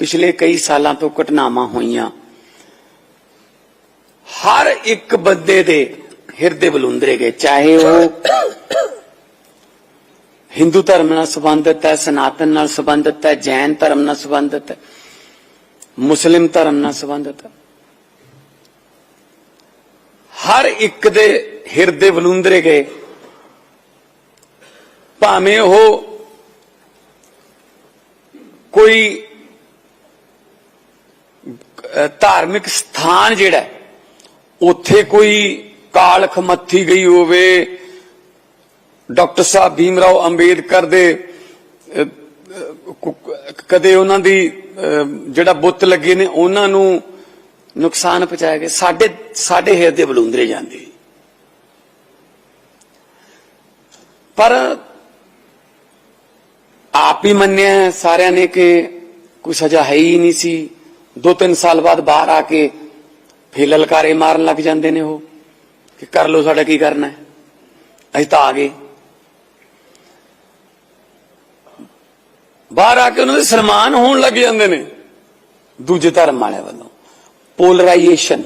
ਪਿਛਲੇ ਕਈ ਸਾਲਾਂ ਤੋਂ ਘਟਨਾਵਾਂ ਹੋਈਆਂ। ਹਰ ਇੱਕ ਬੰਦੇ ਦੇ ਹਿਰਦੇ ਬਲੁੰਦਰੇ ਗਏ, ਚਾਹੇ ਉਹ ਹਿੰਦੂ ਧਰਮ ਨਾਲ ਸੰਬੰਧਿਤ ਹੈ, ਸਨਾਤਨ ਨਾਲ ਸੰਬੰਧਿਤ ਹੈ, ਜੈਨ ਧਰਮ ਨਾਲ ਸੰਬੰਧਿਤ ਹੈ, ਮੁਸਲਿਮ ਧਰਮ ਨਾਲ ਸੰਬੰਧਿਤ ਹੈ। ਹਰ ਇੱਕ ਦੇ ਹਿਰਦੇ ਬਲੁੰਦਰੇ ਗਏ। ਭਾਵੇਂ ਉਹ ਕੋਈ ਧਾਰਮਿਕ ਸਥਾਨ ਜਿਹੜਾ ਉੱਥੇ ਕੋਈ ਕਾਲਖ ਮੱਥੀ ਗਈ ਹੋਵੇ, ਡਾਕਟਰ ਸਾਹਿਬ ਭੀਮਰਾਓ ਅੰਬੇਦਕਰ ਦੇ ਕਦੇ ਉਹਨਾਂ ਦੀ ਜਿਹੜਾ ਬੁੱਤ ਲੱਗੇ ਨੇ, ਉਹਨਾਂ ਨੂੰ ਨੁਕਸਾਨ ਪਹੁੰਚਾਇਆ ਗਿਆ। ਸਾਡੇ ਸਾਡੇ ਹਿਰਦੇ ਬਲੁੰਦਰੇ ਜਾਂਦੇ। ਪਰ ਆਪ ਹੀ ਮੰਨਿਆ ਸਾਰਿਆਂ ਨੇ ਕਿ ਕੋਈ ਸਜ਼ਾ ਹੈ ਹੀ ਨਹੀਂ ਸੀ। ਦੋ ਤਿੰਨ ਸਾਲ ਬਾਅਦ ਬਾਹਰ ਆ ਕੇ ਫੇਰ ਲਲਕਾਰੇ ਮਾਰਨ ਲੱਗ ਜਾਂਦੇ ਨੇ ਉਹ, ਕਿ ਕਰ ਲੋ ਸਾਡਾ ਕੀ ਕਰਨਾ ਹੈ? ਅਸੀਂ ਤਾਂ ਆ ਗਏ। ਬਾਹਰ ਆ ਕੇ ਉਹਨਾਂ ਦੇ ਸਨਮਾਨ ਹੋਣ ਲੱਗ ਜਾਂਦੇ ਨੇ। ਦੂਜੇ ਧਰਮ ਵਾਲਿਆਂ ਵੱਲੋਂ। ਪੋਲਰਾਈਜੇਸ਼ਨ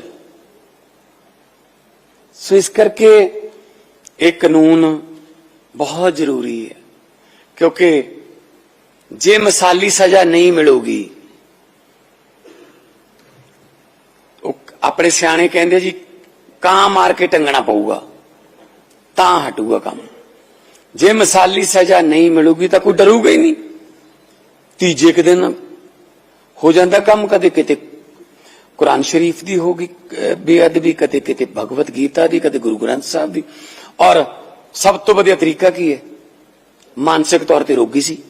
ਸੋ ਇਸ ਕਰਕੇ ਇਹ ਕਾਨੂੰਨ ਬਹੁਤ ਜ਼ਰੂਰੀ ਹੈ, ਕਿਉਂਕਿ ਜੇ ਮਿਸਾਲੀ ਸਜ਼ਾ ਨਹੀਂ ਮਿਲੂਗੀ ਉਹ ਆਪਣੇ ਸਿਆਣੇ ਕਹਿੰਦੇ ਜੀ ਕਾਂ ਮਾਰ ਕੇ ਟੰਗਣਾ ਪਊਗਾ ਤਾਂ ਹਟੂਗਾ ਕੰਮ। ਜੇ ਮਿਸਾਲੀ ਸਜ਼ਾ ਨਹੀਂ ਮਿਲੂਗੀ ਤਾਂ ਕੋਈ ਡਰੂਗਾ ਹੀ ਨਹੀਂ। ਤੀਜੇ ਕੁ ਦਿਨ ਹੋ ਜਾਂਦਾ ਕੰਮ ਕਦੇ ਕਿਤੇ। ਕੁਰਾਨ ਸ਼ਰੀਫ ਦੀ ਹੋਗੀ ਅਹ, ਬੇਅਦਬੀ ਕਦੇ ਕਿਤੇ ਭਗਵਤ ਗੀਤਾ ਦੀ ਕਦੇ ਗੁਰੂ ਗ੍ਰੰਥ ਸਾਹਿਬ ਦੀ। ਔਰ ਸਭ ਤੋਂ ਵਧੀਆ ਤਰੀਕਾ ਕੀ ਹੈ? ਮਾਨਸਿਕ ਤੌਰ ਤੇ ਰੋਗੀ ਸੀ।